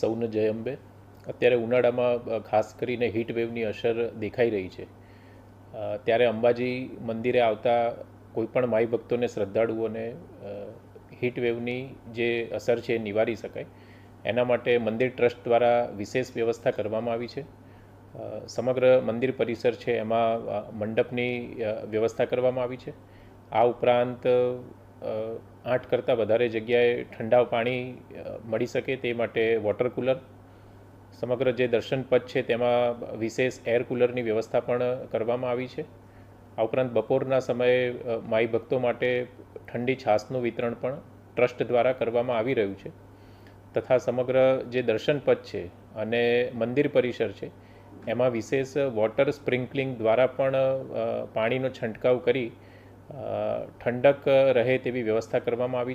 સૌને જય અંબે. અત્યારે ઉનાળામાં ખાસ કરીને હીટ વેવની અસર દેખાઈ રહી છે. ત્યારે અંબાજી મંદિરે આવતા કોઈપણ માઈ ભક્તોને શ્રદ્ધાળુઓને હીટ વેવની જે અસર છે એ નિવારી શકાય. એના માટે મંદિર ટ્રસ્ટ દ્વારા વિશેષ વ્યવસ્થા કરવામાં આવી છે. સમગ્ર મંદિર પરિસર છે એમાં મંડપની વ્યવસ્થા કરવામાં આવી છે. આ ઉપરાંત આઠ કરતાં વધારે જગ્યાએ ઠંડા પાણી મળી શકે તે માટે વોટર કુલર સમગ્ર જે દર્શન પથ છે તેમાં વિશેષ એર કુલરની વ્યવસ્થા પણ કરવામાં આવી છે. આ ઉપરાંત બપોરના સમયે માઈ ભક્તો માટે ઠંડી છાસનું વિતરણ પણ ટ્રસ્ટ દ્વારા કરવામાં આવી રહ્યું છે. તથા સમગ્ર જે દર્શન પથ છે અને મંદિર પરિસર છે, એમાં વિશેષ વોટર સ્પ્રિંકલિંગ દ્વારા પણ પાણીનો છંટકાવ કરી ઠંડક રહે તેવી વ્યવસ્થા કરવામાં આવી છે.